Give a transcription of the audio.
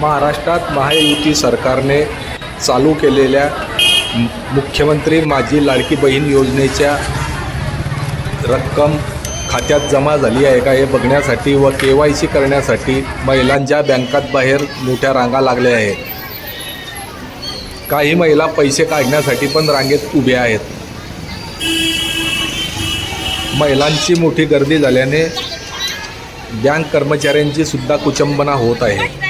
महाराष्ट्रात महायुती सरकारने चालू केलेल्या मुख्यमंत्री माझी लाडकी बहीण योजनेच्या रक्कम खात्यात जमा झाली आहे का हे बघण्यासाठी व के वाय सी करण्यासाठी महिलांच्या बँकात बाहेर मोठ्या रांगा लागल्या आहेत. काही महिला पैसे काढण्यासाठी पण रांगेत उभ्या आहेत. महिलांची मोठी गर्दी झाल्याने बँक कर्मचाऱ्यांची सुद्धा कुचंबना होत आहे.